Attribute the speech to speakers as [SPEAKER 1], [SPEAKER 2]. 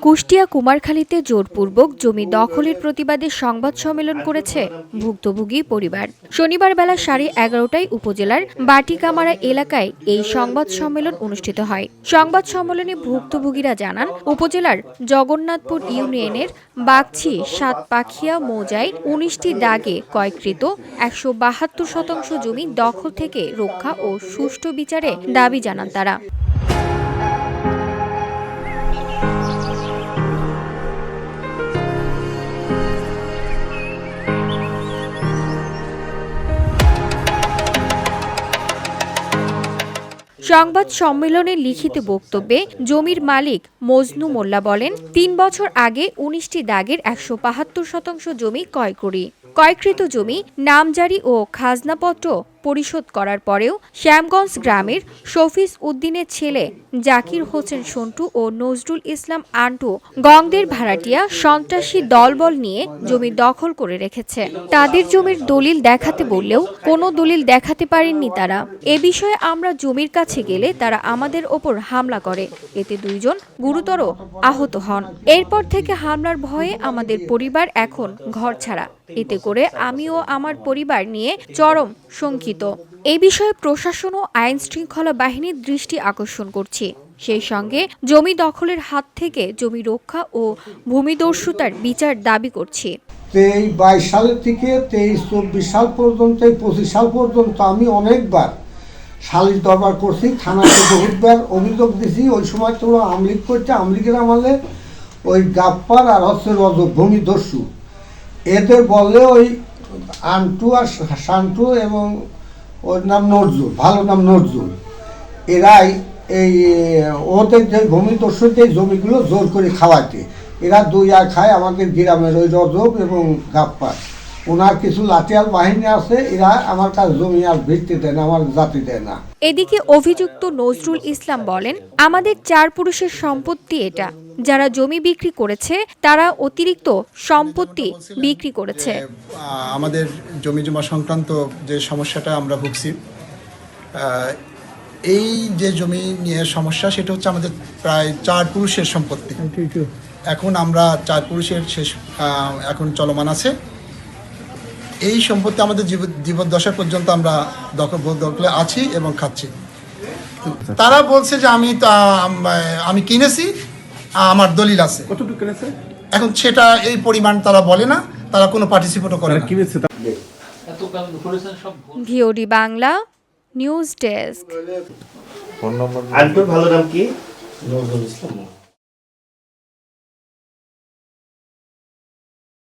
[SPEAKER 1] কুষ্টিয়া কুমারখালীতে জোরপূর্বক জমি দখলের প্রতিবাদে সংবাদ সম্মেলন করেছে ভুক্তভোগী পরিবার। শনিবার বেলা সাড়ে এগারোটায় উপজেলার বাটিকামারা এলাকায় এই সংবাদ সম্মেলন অনুষ্ঠিত হয়। সংবাদ সম্মেলনে ভুক্তভোগীরা জানান উপজেলার জগন্নাথপুর ইউনিয়নের বাগছি সাতপাখিয়া মৌজায় উনিশটি দাগে কয়কৃত একশো বাহাত্তর শতাংশ জমি দখল থেকে রক্ষা ও সুষ্ঠু বিচারে দাবি জানান তারা। সংবাদ সম্মেলনে লিখিত বক্তব্যে জমির মালিক মজনু মোল্লা বলেন, তিন বছর আগে উনিশটি দাগের একশো বাহাত্তর শতাংশ জমি ক্রয় করি। ক্রয়কৃত জমি, নামজারি ও খাজনাপত্র পরিশোধ করার পরেও শ্যামগঞ্জ গ্রামের শফিজ উদ্দিনের ছেলে জাকির হোসেন সন্টু ও নজরুল ইসলাম আন্টু গংদের ভাড়াটিয়া সন্ত্রাসী দলবল নিয়ে জমি দখল করে রেখেছে। তাদের জমির দলিল দেখাতে বললেও কোনো দলিল দেখাতে পারেননি তারা। এ বিষয়ে আমরা জমির কাছে গেলে তারা আমাদের ওপর হামলা করে। এতে দুইজন গুরুতর আহত হন। এরপর থেকে হামলার ভয়ে আমাদের পরিবার এখন ঘর ছাড়া এতে করে আমি ও আমার পরিবার নিয়ে চরম শঙ্কিত। এই বিষয়ে প্রশাসন ও আইন শৃঙ্খলা বাহিনীর দৃষ্টি আকর্ষণ করছি। সেই সঙ্গে জমি দখলের হাত থেকে জমি রক্ষা ও ভূমিদস্যুতার বিচার দাবি করছি।
[SPEAKER 2] তেইশ বাইশ সালের থেকে তেইশ চব্বিশ সাল পর্যন্ত পঁচিশ সাল পর্যন্ত আমি অনেকবার সালিশ দরবার করছি, থানাতে বহুতবার অভিযোগ দিছি। ওই সময় তো আমলিগ করছে আমলিগের আমলে ওই গাপ্পার আর হচ্ছে রজ ভূমিদস্যু। এদের বলে ওই আন্টু আর শান্টু এবং ওর নাম নজরুল, ভালো নাম নজরুল। এরাই এই ওদের যে ভূমি দস্যুতে জমিগুলো জোর করে খাওয়াতে এরা দুই আর খায়, আমাদের গ্রামের ওই রজব এবং গাপ্পার ওনার কিছু লাঠিয়াল বাহিনী আছে এরা আমার কাছে জমি আর ভিত্তি দেয় না আমার জাতি দেয় না।
[SPEAKER 1] এদিকে অভিযুক্ত নজরুল ইসলাম বলেন আমাদের চার পুরুষের সম্পত্তি এটা। যারা জমি বিক্রি করেছে তারা অতিরিক্ত সম্পত্তি বিক্রি করেছে।
[SPEAKER 3] আহ, আমাদের জমি জমা সংক্রান্ত যে সমস্যাটা আমরা ভুগছি আহ, এই যে জমি নিয়ে সমস্যা সেটা হচ্ছে আমাদের প্রায় চার পুরুষের সম্পত্তি। এখন আমরা চার পুরুষের শেষ আহ, এখন চলমান আছে। এই সম্পত্তি আমাদের জীব- জীবদ্দশা পর্যন্ত আমরা দখল দখলে আছি এবং খাচ্ছি। তারা বলছে যে আমি তা- আমি কিনেছি আমার দলিল আছে। এখন সেটা এই পরিমাণ তারা বলে না তারা কোনো পার্টিসিপেটও করে না।
[SPEAKER 4] কিনেছে
[SPEAKER 1] ভিওডি বাংলা নিউজ ডেস্ক।
[SPEAKER 5] আন্টুর ভালো নাম কি?
[SPEAKER 6] নজরুল ইসলাম।